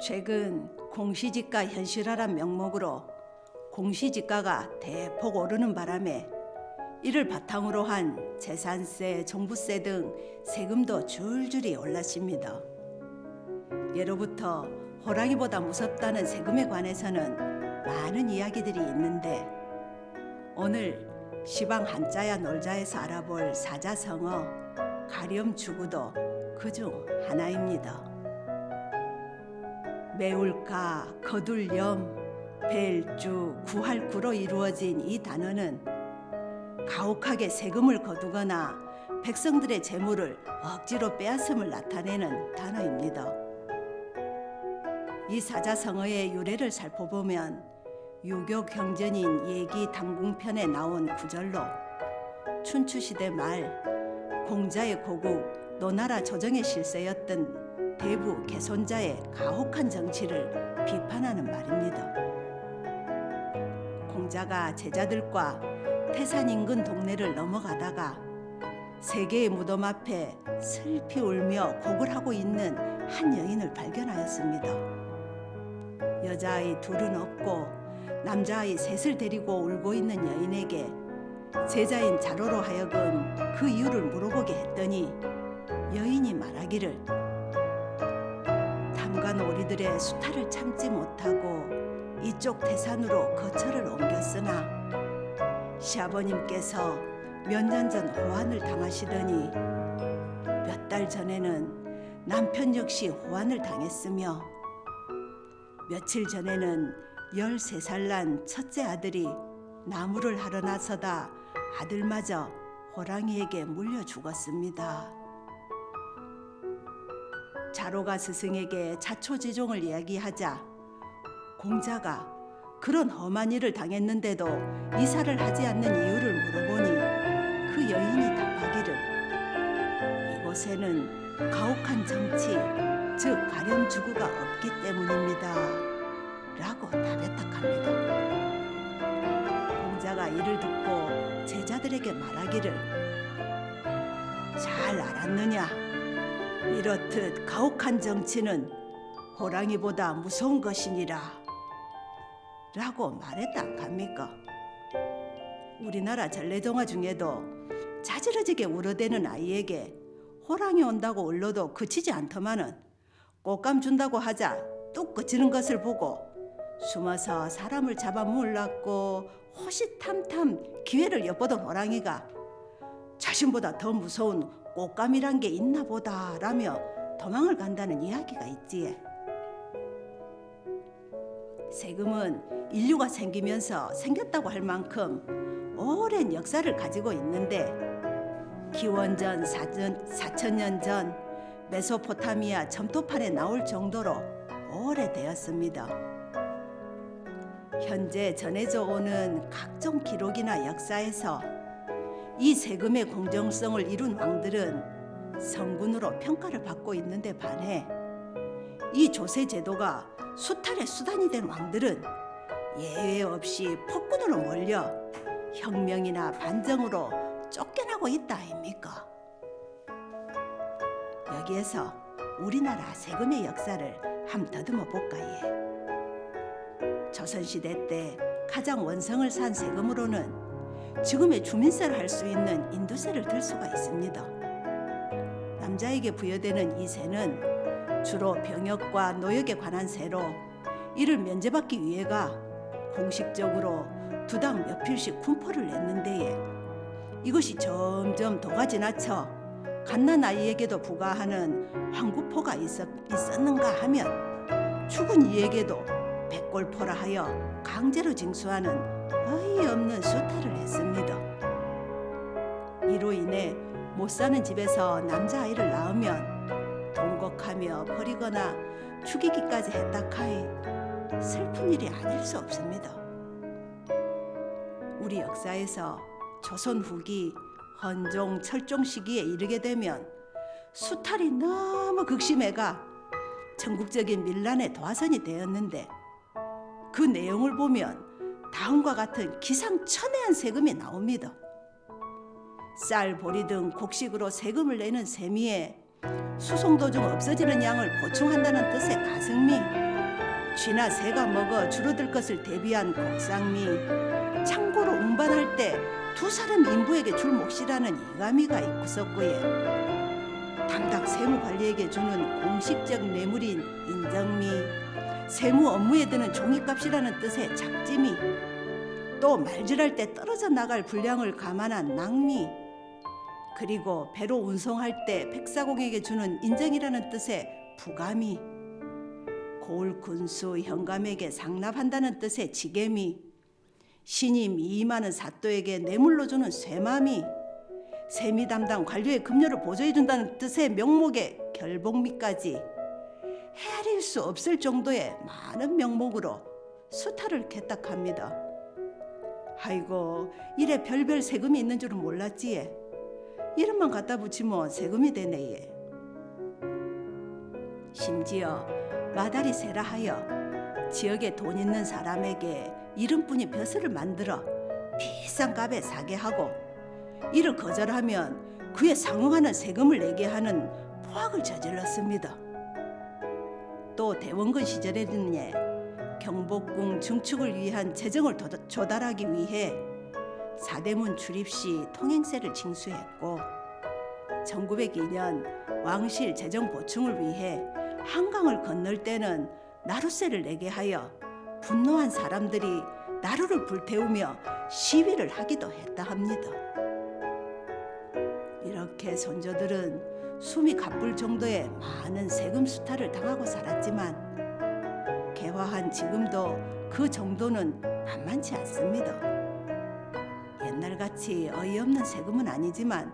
최근 공시지가 현실화란 명목으로 공시지가가 대폭 오르는 바람에 이를 바탕으로 한 재산세, 종부세 등 세금도 줄줄이 올랐습니다. 예로부터 호랑이보다 무섭다는 세금에 관해서는 많은 이야기들이 있는데 오늘 시방 한자야 놀자에서 알아볼 사자성어 가렴 주구도 그중 하나입니다. 매울가, 거둘염, 벨주, 구할구로 이루어진 이 단어는 가혹하게 세금을 거두거나 백성들의 재물을 억지로 빼앗음을 나타내는 단어입니다. 이 사자성어의 유래를 살펴보면 유교 경전인 예기 당궁편에 나온 구절로 춘추시대 말 공자의 고국 노나라 조정의 실세였던 대부 개손자의 가혹한 정치를 비판하는 말입니다. 공자가 제자들과 태산 인근 동네를 넘어가다가 세 개의 무덤 앞에 슬피 울며 곡을 하고 있는 한 여인을 발견하였습니다. 여자아이 둘은 없고 남자아이 셋을 데리고 울고 있는 여인에게 제자인 자로로 하여금 그 이유를 물어보게 했더니 여인이 말하기를 담간 오리들의 수탈을 참지 못하고 이쪽 태산으로 거처를 옮겼으나 시아버님께서 몇 년 전 호환을 당하시더니 몇 달 전에는 남편 역시 호환을 당했으며 며칠 전에는 13살 난 첫째 아들이 나무를 하러 나서다 아들마저 호랑이에게 물려 죽었습니다. 자로가 스승에게 자초지종을 이야기하자 공자가 그런 험한 일을 당했는데도 이사를 하지 않는 이유를 물어보니 그 여인이 답하기를 이곳에는 가혹한 정치 즉 가렴주구가 없기 때문입니다. 라고 답했다 합니다. 공자가 이를 듣고 제자들에게 말하기를 잘 알았느냐? 이렇듯 가혹한 정치는 호랑이보다 무서운 것이니라. 라고 말했다 합니까? 우리나라 전래동화 중에도 자지러지게 울어대는 아이에게 호랑이 온다고 울러도 그치지 않더만은 꽃감 준다고 하자 뚝 그치는 것을 보고 숨어서 사람을 잡아 물랐고 호시탐탐 기회를 엿보던 호랑이가 자신보다 더 무서운 꽃감이란 게 있나 보다라며 도망을 간다는 이야기가 있지에. 세금은 인류가 생기면서 생겼다고 할 만큼 오랜 역사를 가지고 있는데 기원전 4천, 년 전 메소포타미아 점토판에 나올 정도로 오래되었습니다. 현재 전해져 오는 각종 기록이나 역사에서 이 세금의 공정성을 이룬 왕들은 성군으로 평가를 받고 있는데 반해 이 조세 제도가 수탈의 수단이 된 왕들은 예외 없이 폭군으로 몰려 혁명이나 반정으로 쫓겨나고 있다 아닙니까? 여기에서 우리나라 세금의 역사를 함 더듬어 볼까 예. 조선시대 때 가장 원성을 산 세금으로는 지금의 주민세를 할 수 있는 인도세를 들 수가 있습니다. 남자에게 부여되는 이 세는 주로 병역과 노역에 관한 세로 이를 면제받기 위해가 공식적으로 두당 몇 필씩 군포를 냈는 데에 이것이 점점 도가 지나쳐 갓난 아이에게도 부과하는 황구포가 있었, 있었는가 하면 죽은 이에게도 백골포라 하여 강제로 징수하는 어이없는 수탈을 했습니다. 이로 인해 못 사는 집에서 남자아이를 낳으면 동곡하며 버리거나 죽이기까지 했다 카이 슬픈 일이 아닐 수 없습니다. 우리 역사에서 조선 후기 헌종 철종 시기에 이르게 되면 수탈이 너무 극심해가 전국적인 밀란의 도화선이 되었는데 그 내용을 보면 다음과 같은 기상천외한 세금이 나옵니다. 쌀, 보리 등 곡식으로 세금을 내는 세미에 수송 도중 없어지는 양을 보충한다는 뜻의 가승미 쥐나 새가 먹어 줄어들 것을 대비한 곡상미 창고로 운반할 때 두 사람 인부에게 줄 몫이라는 이감이가 있었고에 담당 세무 관리에게 주는 공식적 뇌물인 인정미 세무 업무에 드는 종이값이라는 뜻의 작지미 또 말질할 때 떨어져 나갈 분량을 감안한 낭미 그리고 배로 운송할 때 백사공에게 주는 인정이라는 뜻의 부감이 고을 군수 현감에게 상납한다는 뜻의 지게미 신이 미임하는 사또에게 뇌물로 주는 쇠마미 세미 담당 관료의 급료를 보조해 준다는 뜻의 명목의 결복미까지 헤아릴 수 없을 정도의 많은 명목으로 수탈을 개딱합니다. 아이고 이래 별별 세금이 있는 줄은 몰랐지에 이름만 갖다 붙이면 세금이 되네예. 심지어 마다리 세라 하여 지역에 돈 있는 사람에게 이름뿐이 벼슬을 만들어 비싼 값에 사게 하고 이를 거절하면 그에 상응하는 세금을 내게 하는 포악을 저질렀습니다. 또 대원군 시절에는 예, 경복궁 증축을 위한 재정을 도- 조달하기 위해 사대문 출입 시 통행세를 징수했고 1902년 왕실 재정 보충을 위해 한강을 건널 때는 나루세를 내게 하여 분노한 사람들이 나루를 불태우며 시위를 하기도 했다 합니다. 이렇게 선조들은 숨이 가쁠 정도의 많은 세금 수탈을 당하고 살았지만 개화한 지금도 그 정도는 만만치 않습니다. 옛날같이 어이없는 세금은 아니지만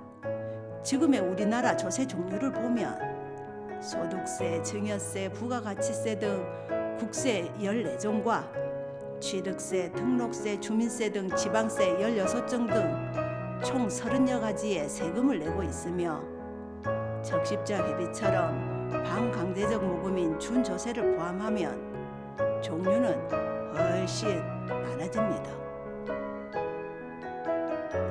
지금의 우리나라 조세 종류를 보면 소득세, 증여세, 부가가치세 등 국세 14종과 취득세, 등록세, 주민세 등 지방세 16종 등 총 30여 가지의 세금을 내고 있으며 적십자 회비처럼 반강제적 모금인 준조세를 포함하면 종류는 훨씬 많아집니다.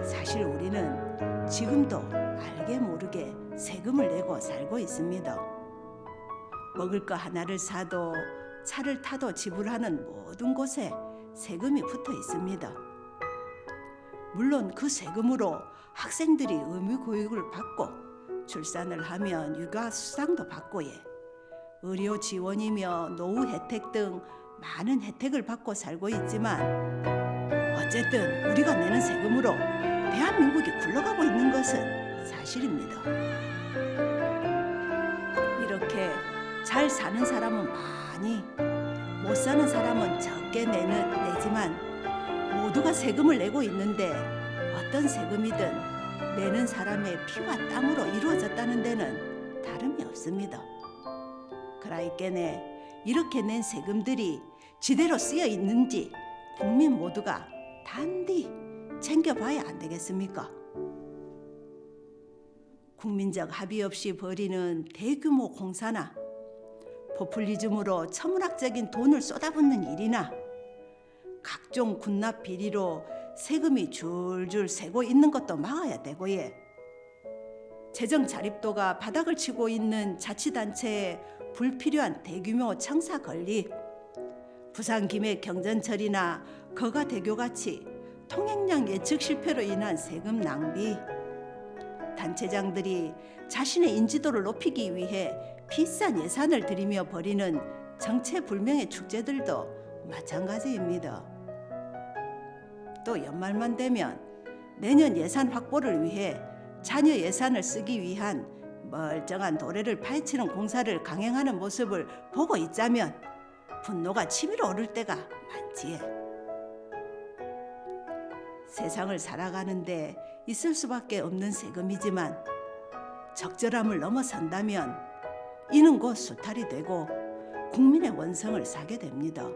사실 우리는 지금도 알게 모르게 세금을 내고 살고 있습니다. 먹을 거 하나를 사도 차를 타도 지불하는 모든 곳에 세금이 붙어 있습니다. 물론 그 세금으로 학생들이 의무 교육을 받고 출산을 하면 육아 수당도 받고 예. 의료 지원이며 노후 혜택 등 많은 혜택을 받고 살고 있지만 어쨌든 우리가 내는 세금으로 대한민국이 굴러가고 있는 것은 사실입니다. 이렇게 잘 사는 사람은 많이, 못 사는 사람은 적게 내는 내지만 모두가 세금을 내고 있는데 어떤 세금이든 내는 사람의 피와 땀으로 이루어졌다는 데는 다름이 없습니다. 그라이께네 이렇게 낸 세금들이 지대로 쓰여 있는지 국민 모두가 단디 챙겨봐야 안 되겠습니까? 국민적 합의 없이 벌이는 대규모 공사나 포퓰리즘으로 천문학적인 돈을 쏟아붓는 일이나 각종 군납 비리로 세금이 줄줄 새고 있는 것도 막아야 되고예. 재정 자립도가 바닥을 치고 있는 자치단체의 불필요한 대규모 청사 건립, 부산 김해 경전철이나 거가 대교 같이 통행량 예측 실패로 인한 세금 낭비, 단체장들이 자신의 인지도를 높이기 위해 비싼 예산을 들이며 벌이는 정체불명의 축제들도 마찬가지입니다. 또 연말만 되면 내년 예산 확보를 위해 자녀 예산을 쓰기 위한 멀쩡한 도래를 파헤치는 공사를 강행하는 모습을 보고 있자면 분노가 치밀어 오를 때가 많지에. 세상을 살아가는데 있을 수밖에 없는 세금이지만 적절함을 넘어선다면 이는 곧 수탈이 되고 국민의 원성을 사게 됩니다.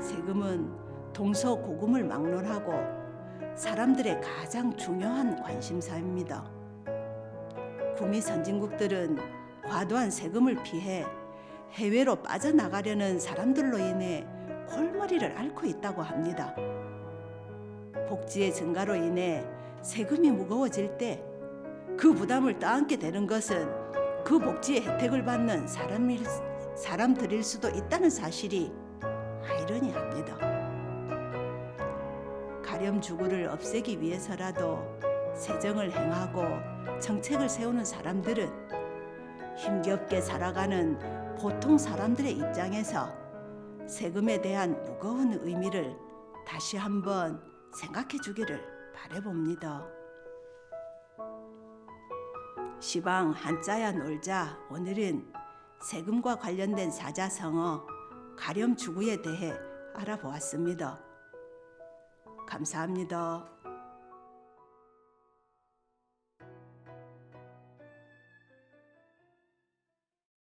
세금은 동서고금을 막론하고 사람들의 가장 중요한 관심사입니다. 구미 선진국들은 과도한 세금을 피해 해외로 빠져나가려는 사람들로 인해 골머리를 앓고 있다고 합니다. 복지의 증가로 인해 세금이 무거워질 때 그 부담을 떠안게 되는 것은 그 복지의 혜택을 받는 사람일, 사람 들일 수도 있다는 사실이 아이러니합니다. 가렴 주구를 없애기 위해서라도 세정을 행하고 정책을 세우는 사람들은 힘겹게 살아가는 보통 사람들의 입장에서 세금에 대한 무거운 의미를 다시 한번 생각해 주기를 바래봅니다. 시방 한자야 놀자 오늘은 세금과 관련된 사자성어 가렴 주구에 대해 알아보았습니다. 감사합니다.